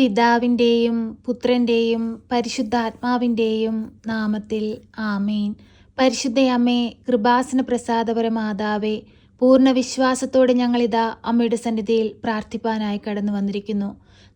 പിതാവിന്റെയും പുത്രന്റെയും പരിശുദ്ധാത്മാവിന്റെയും നാമത്തിൽ ആമേൻ. പരിശുദ്ധയമ്മേ കൃപാസന പ്രസാദപര മാതാവേ പൂർണ വിശ്വാസത്തോടെ ഞങ്ങളിതാ അമ്മയുടെ സന്നിധിയിൽ പ്രാർത്ഥിപ്പാനായി കടന്നു വന്നിരിക്കുന്നു.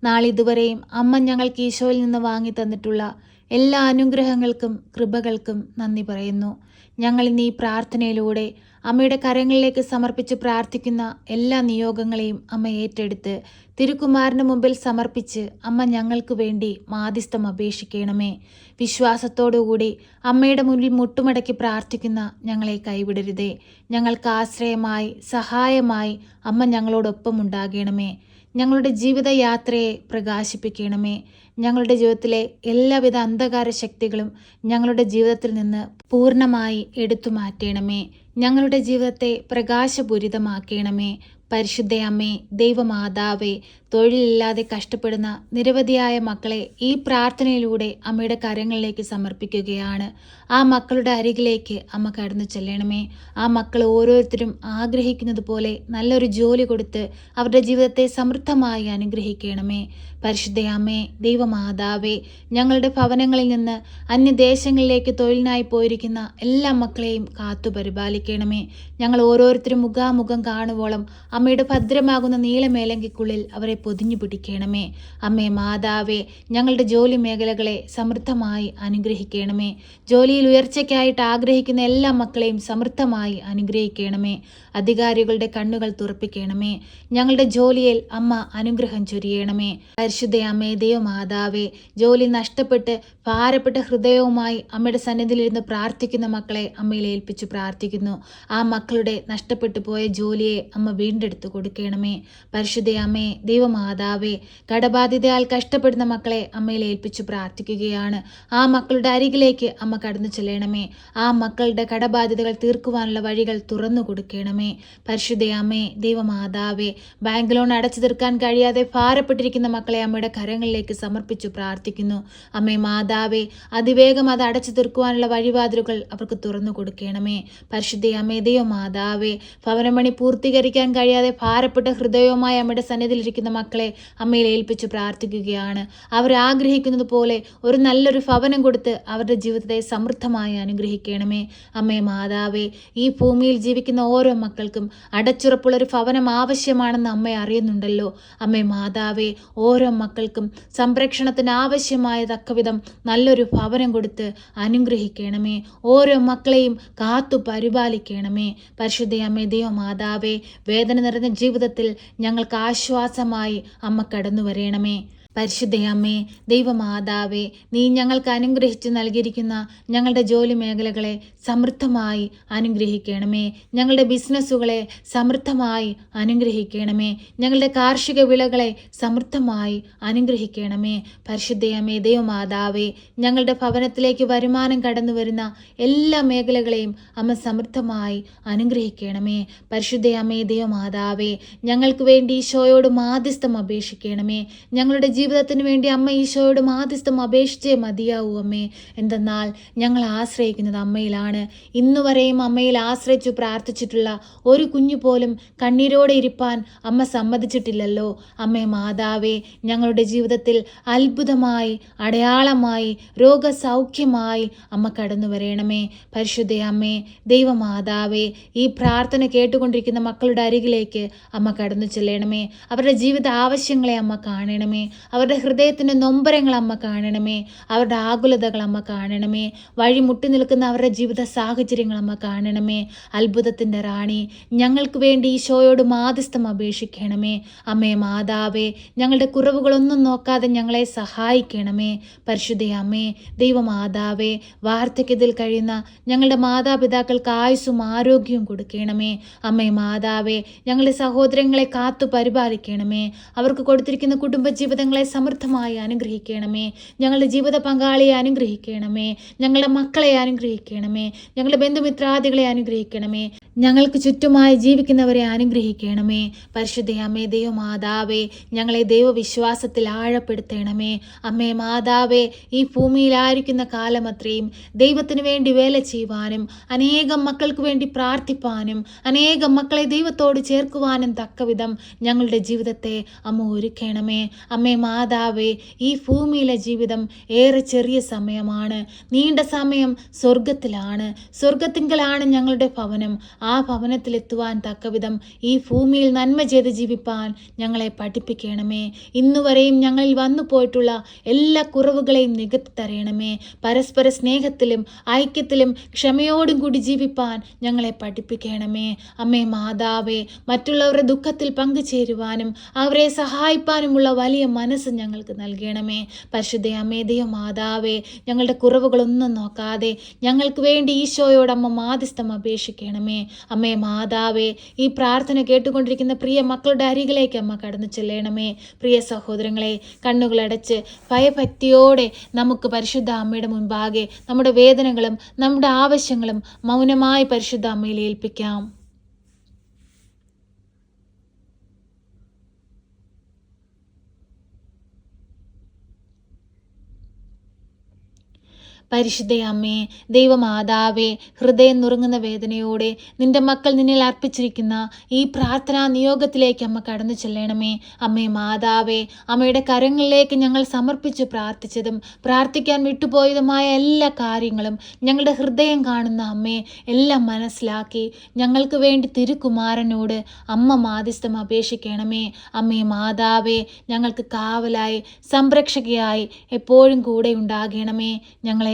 നാളിതുവരെയും അമ്മ ഞങ്ങൾക്ക് ഈശോയിൽ നിന്ന് വാങ്ങി തന്നിട്ടുള്ള എല്ലാ അനുഗ്രഹങ്ങൾക്കും കൃപകൾക്കും നന്ദി പറയുന്നു. ഞങ്ങൾ ഇന്ന് ഈ പ്രാർത്ഥനയിലൂടെ അമ്മയുടെ കരങ്ങളിലേക്ക് സമർപ്പിച്ച് പ്രാർത്ഥിക്കുന്ന എല്ലാ നിയോഗങ്ങളെയും അമ്മ ഏറ്റെടുത്ത് തിരുക്കുമാരന് മുമ്പിൽ സമർപ്പിച്ച് അമ്മ ഞങ്ങൾക്ക് വേണ്ടി മാധ്യസ്ഥം അപേക്ഷിക്കണമേ. വിശ്വാസത്തോടുകൂടി അമ്മയുടെ മുന്നിൽ മുട്ടുമടക്കി പ്രാർത്ഥിക്കുന്ന ഞങ്ങളെ കൈവിടരുതേ. ഞങ്ങൾക്ക് ആശ്രയമായി സഹായമായി അമ്മ ഞങ്ങളോടൊപ്പം ഉണ്ടാകണമേ. ഞങ്ങളുടെ ജീവിതയാത്രയെ പ്രകാശിപ്പിക്കണമേ. ഞങ്ങളുടെ ജീവിതത്തിലെ എല്ലാവിധ അന്ധകാര ശക്തികളും ഞങ്ങളുടെ ജീവിതത്തിൽ നിന്ന് പൂർണമായി എടുത്തു മാറ്റണമേ ഞങ്ങളുടെ ജീവിതത്തെ പ്രകാശപൂരിതമാക്കണമേ പരിശുദ്ധയമ്മേ ദൈവമാതാവേ തൊഴിലില്ലാതെ കഷ്ടപ്പെടുന്ന നിരവധിയായ മക്കളെ ഈ പ്രാർത്ഥനയിലൂടെ അമ്മയുടെ കരങ്ങളിലേക്ക് സമർപ്പിക്കുകയാണ്. ആ മക്കളുടെ അരികിലേക്ക് അമ്മ കടന്നു ചെല്ലണമേ. ആ മക്കൾ ഓരോരുത്തരും ആഗ്രഹിക്കുന്നത് പോലെ നല്ലൊരു ജോലി കൊടുത്ത് അവരുടെ ജീവിതത്തെ സമൃദ്ധമായി അനുഗ്രഹിക്കണമേ. പരിശുദ്ധയമ്മേ ദൈവമാതാവേ ഞങ്ങളുടെ ഭവനങ്ങളിൽ നിന്ന് അന്യദേശങ്ങളിലേക്ക് തൊഴിലിനായി പോയിരിക്കുന്ന എല്ലാ മക്കളെയും കാത്തു പരിപാലിക്കണമേ ഞങ്ങൾ ഓരോരുത്തരും മുഖാമുഖം കാണുവോളം അമ്മയുടെ ഭദ്രമാകുന്ന നീളമേലങ്കിക്കുള്ളിൽ അവരെ പൊതിഞ്ഞു പിടിക്കണമേ. അമ്മേ മാതാവേ ഞങ്ങളുടെ ജോലി മേഖലകളെ സമൃദ്ധമായി അനുഗ്രഹിക്കണമേ. ജോലിയിൽ ഉയർച്ചയ്ക്കായിട്ട് ആഗ്രഹിക്കുന്ന എല്ലാ മക്കളെയും സമൃദ്ധമായി അനുഗ്രഹിക്കണമേ. അധികാരികളുടെ കണ്ണുകൾ തുറപ്പിക്കണമേ. ഞങ്ങളുടെ ജോലിയിൽ അമ്മ അനുഗ്രഹം ചൊരിയണമേ. പരിശുദ്ധ അമ്മേ ദൈവമാതാവേ ജോലി നഷ്ടപ്പെട്ട് ഭാരപ്പെട്ട ഹൃദയവുമായി അമ്മയുടെ സന്നിധിയിലിരുന്ന് പ്രാർത്ഥിക്കുന്ന മക്കളെ അമ്മയിൽ ഏൽപ്പിച്ചു പ്രാർത്ഥിക്കുന്നു. ആ മക്കളുടെ നഷ്ടപ്പെട്ടു പോയ ജോലിയെ അമ്മ വീണ്ടെടുത്ത് കൊടുക്കണമേ. പരിശുദ്ധയമ്മേ ദൈവമാതാവേ കടബാധിതയാൽ കഷ്ടപ്പെടുന്ന മക്കളെ അമ്മയിൽ ഏൽപ്പിച്ചു പ്രാർത്ഥിക്കുകയാണ്. ആ മക്കളുടെ അരികിലേക്ക് അമ്മ കടന്നു ചെല്ലണമേ. ആ മക്കളുടെ കടബാധ്യതകൾ തീർക്കുവാനുള്ള വഴികൾ തുറന്നു കൊടുക്കണമേ. പരിശുദ്ധയമ്മേ ദൈവമാതാവേ ബാങ്ക് ലോൺ അടച്ചു തീർക്കാൻ കഴിയാതെ ഭാരപ്പെട്ടിരിക്കുന്ന മക്കളെ അമ്മയുടെ കരങ്ങളിലേക്ക് സമർപ്പിച്ചു പ്രാർത്ഥിക്കുന്നു. അമ്മേ മാതാവേ അതിവേഗം അത് അടച്ചു തീർക്കുവാനുള്ള വഴിവാതിലുകൾ അവർക്ക് തുറന്നു കൊടുക്കണമേ. പരിശുദ്ധയമ്മേ ദൈവമാതാവേ ഭവനമണി പൂർത്തീകരിക്കാൻ കഴിയാതെ ഭാരപ്പെട്ട ഹൃദയവുമായി അമ്മയുടെ സന്നിധിയിലിരിക്കുന്ന മക്കളെ അമ്മയിൽ ഏൽപ്പിച്ച് പ്രാർത്ഥിക്കുകയാണ്. അവർ ആഗ്രഹിക്കുന്നത് പോലെ ഒരു നല്ലൊരു ഭവനം കൊടുത്ത് അവരുടെ ജീവിതത്തെ സമൃദ്ധമായി അനുഗ്രഹിക്കണമേ. അമ്മേ മാതാവേ ഈ ഭൂമിയിൽ ജീവിക്കുന്ന ഓരോ മക്കൾക്കും അടച്ചുറപ്പുള്ള ഒരു ഭവനം ആവശ്യമാണെന്ന് അമ്മ അറിയുന്നുണ്ടല്ലോ. അമ്മേ മാതാവേ ഓരോ മക്കൾക്കും സംരക്ഷണത്തിന് ആവശ്യമായ തക്കവിധം നല്ലൊരു ഭവനം കൊടുത്ത് അനുഗ്രഹിക്കണമേ. ഓരോ മക്കളെയും കാത്തു പരിപാലിക്കണമേ. പരിശുദ്ധ അമ്മേ ദൈവ മാതാവേ വേദന നിറഞ്ഞ ജീവിതത്തിൽ ഞങ്ങൾക്ക് ആശ്വാസമായി അമ്മ കടന്നു വരയണമേ പരിശുദ്ധയമ്മേ ദൈവമാതാവേ നീ ഞങ്ങൾക്ക് അനുഗ്രഹിച്ചു നൽകിയിരിക്കുന്ന ഞങ്ങളുടെ ജോലി മേഖലകളെ സമൃദ്ധമായി അനുഗ്രഹിക്കണമേ. ഞങ്ങളുടെ ബിസിനസ്സുകളെ സമൃദ്ധമായി അനുഗ്രഹിക്കണമേ. ഞങ്ങളുടെ കാർഷിക വിളകളെ സമൃദ്ധമായി അനുഗ്രഹിക്കണമേ. പരിശുദ്ധയമേ ദൈവമാതാവേ ഞങ്ങളുടെ ഭവനത്തിലേക്ക് വരുമാനം കടന്നു വരുന്ന എല്ലാ മേഖലകളെയും അമ്മ സമൃദ്ധമായി അനുഗ്രഹിക്കണമേ. പരിശുദ്ധയമേ ദൈവമാതാവേ ഞങ്ങൾക്ക് വേണ്ടി ഈശോയോട് മാധ്യസ്ഥം അപേക്ഷിക്കണമേ. ഞങ്ങളുടെ ജീവിതത്തിന് വേണ്ടി അമ്മ ഈശോയോട് മാധ്യസ്ഥം അപേക്ഷിച്ചേ മതിയാവൂ അമ്മേ. എന്തെന്നാൽ ഞങ്ങൾ ആശ്രയിക്കുന്നത് അമ്മയിലാണ്. ഇന്നുവരെയും അമ്മയിൽ ആശ്രയിച്ചു പ്രാർത്ഥിച്ചിട്ടുള്ള ഒരു കുഞ്ഞു പോലും കണ്ണീരോടെ ഇരിപ്പാൻ അമ്മ സമ്മതിച്ചിട്ടില്ലല്ലോ. അമ്മേ മാതാവേ ഞങ്ങളുടെ ജീവിതത്തിൽ അത്ഭുതമായി അടയാളമായി രോഗസൗഖ്യമായി അമ്മ കടന്നു വരണമേ. പരിശുദ്ധ അമ്മേ ദൈവമാതാവേ ഈ പ്രാർത്ഥന കേട്ടുകൊണ്ടിരിക്കുന്ന മക്കളുടെ അരികിലേക്ക് അമ്മ കടന്നു ചെല്ലണമേ. അവരുടെ ജീവിത ആവശ്യങ്ങളെ അമ്മ കാണണമേ. അവരുടെ ഹൃദയത്തിന്റെ നൊമ്പരങ്ങൾ അമ്മ കാണണമേ. അവരുടെ ആകുലതകൾ അമ്മ കാണണമേ. വഴി മുട്ടി നിൽക്കുന്ന അവരുടെ ജീവിത സാഹചര്യങ്ങൾ അമ്മ കാണണമേ. അത്ഭുതത്തിന്റെ റാണി ഞങ്ങൾക്ക് വേണ്ടി ഈശോയോട് മാധ്യസ്ഥം അപേക്ഷിക്കണമേ. അമ്മേ മാതാവേ ഞങ്ങളുടെ കുറവുകളൊന്നും നോക്കാതെ ഞങ്ങളെ സഹായിക്കണമേ. പരിശുദ്ധ അമ്മേ ദൈവമാതാവേ വാർദ്ധക്യത്തിൽ കഴിയുന്ന ഞങ്ങളുടെ മാതാപിതാക്കൾക്ക് ആയുസ്സും ആരോഗ്യവും കൊടുക്കണമേ. അമ്മേ മാതാവേ ഞങ്ങളുടെ സഹോദരങ്ങളെ കാത്തു പരിപാലിക്കണമേ. അവർക്ക് കൊടുത്തിരിക്കുന്ന കുടുംബജീവിതങ്ങളെ സമൃദ്ധമായി അനുഗ്രഹിക്കണമേ. ഞങ്ങളുടെ ജീവിത പങ്കാളിയെ അനുഗ്രഹിക്കണമേ. ഞങ്ങളുടെ മക്കളെ അനുഗ്രഹിക്കണമേ. ഞങ്ങളുടെ ബന്ധുമിത്രാദികളെ അനുഗ്രഹിക്കണമേ. ഞങ്ങൾക്ക് ചുറ്റുമായി ജീവിക്കുന്നവരെ അനുഗ്രഹിക്കണമേ. പരിശുദ്ധ അമ്മേ ദൈവമാതാവേ ഞങ്ങളെ ദൈവവിശ്വാസത്തിൽ ആഴപ്പെടുത്തണമേ. അമ്മേ മാതാവേ ഈ ഭൂമിയിലായിരിക്കുന്ന കാലം അത്രയും ദൈവത്തിന് വേണ്ടി വേല ചെയ്യുവാനും അനേകം മക്കൾക്ക് വേണ്ടി പ്രാർത്ഥിപ്പാനും അനേകം മക്കളെ ദൈവത്തോട് ചേർക്കുവാനും തക്കവിധം ഞങ്ങളുടെ ജീവിതത്തെ അമ്മ ഒരുക്കണമേ. അമ്മേ മാതാവേ ഈ ഭൂമിയിലെ ജീവിതം ഏറെ ചെറിയ സമയമാണ്. നീണ്ട സമയം സ്വർഗത്തിലാണ് സ്വർഗത്തിങ്കലാണ് ഞങ്ങളുടെ ഭവനം. ആ ഭവനത്തിലെത്തുവാൻ തക്കവിധം ഈ ഭൂമിയിൽ നന്മ ചെയ്ത് ജീവിപ്പാൻ ഞങ്ങളെ പഠിപ്പിക്കണമേ. ഇന്നുവരെയും ഞങ്ങളിൽ വന്നു പോയിട്ടുള്ള എല്ലാ കുറവുകളെയും നികത്തി തരണമേ. പരസ്പര സ്നേഹത്തിലും ഐക്യത്തിലും ക്ഷമയോടും കൂടി ജീവിപ്പാൻ ഞങ്ങളെ പഠിപ്പിക്കണമേ. അമ്മേ മാതാവേ മറ്റുള്ളവരുടെ ദുഃഖത്തിൽ പങ്കുചേരുവാനും അവരെ സഹായിപ്പാനുമുള്ള വലിയ മനസ്സ് ഞങ്ങൾക്ക് നൽകണമേ. പരിശുദ്ധ അമ്മേദയോ മാതാവേ ഞങ്ങളുടെ കുറവുകളൊന്നും നോക്കാതെ ഞങ്ങൾക്ക് വേണ്ടി ഈശോയോടമ്മ മാധ്യസ്ഥം അപേക്ഷിക്കണമേ. അമ്മേ മാതാവേ ഈ പ്രാർത്ഥന കേട്ടുകൊണ്ടിരിക്കുന്ന പ്രിയ മക്കളുടെ അരികിലേക്ക് അമ്മ കടന്നു ചെല്ലണമേ. പ്രിയ സഹോദരങ്ങളെ കണ്ണുകളടച്ച് ഭയഭക്തിയോടെ നമുക്ക് പരിശുദ്ധ അമ്മയുടെ മുൻപാകെ നമ്മുടെ വേദനകളും നമ്മുടെ ആവശ്യങ്ങളും മൗനമായി പരിശുദ്ധ അമ്മയിൽ ഏൽപ്പിക്കാം. പരിശുദ്ധ അമ്മേ ദൈവമാതാവേ ഹൃദയം നുറുങ്ങുന്ന വേദനയോടെ നിന്റെ മക്കൾ നിന്നിൽ അർപ്പിച്ചിരിക്കുന്ന ഈ പ്രാർത്ഥനാ നിയോഗത്തിലേക്ക് അമ്മ കടന്നു ചെല്ലണമേ. അമ്മേ മാതാവേ അമ്മയുടെ കരങ്ങളിലേക്ക് ഞങ്ങൾ സമർപ്പിച്ച് പ്രാർത്ഥിച്ചതും പ്രാർത്ഥിക്കാൻ വിട്ടുപോയതുമായ എല്ലാ കാര്യങ്ങളും ഞങ്ങളുടെ ഹൃദയം കാണുന്ന അമ്മയെ എല്ലാം മനസ്സിലാക്കി ഞങ്ങൾക്ക് വേണ്ടി തിരുകുമാരനോട് അമ്മ മാധ്യസ്ഥം അപേക്ഷിക്കണമേ. അമ്മേ മാതാവേ ഞങ്ങൾക്ക് കാവലായി സംരക്ഷകയായി എപ്പോഴും കൂടെ ഉണ്ടാകണമേ. ഞങ്ങളെ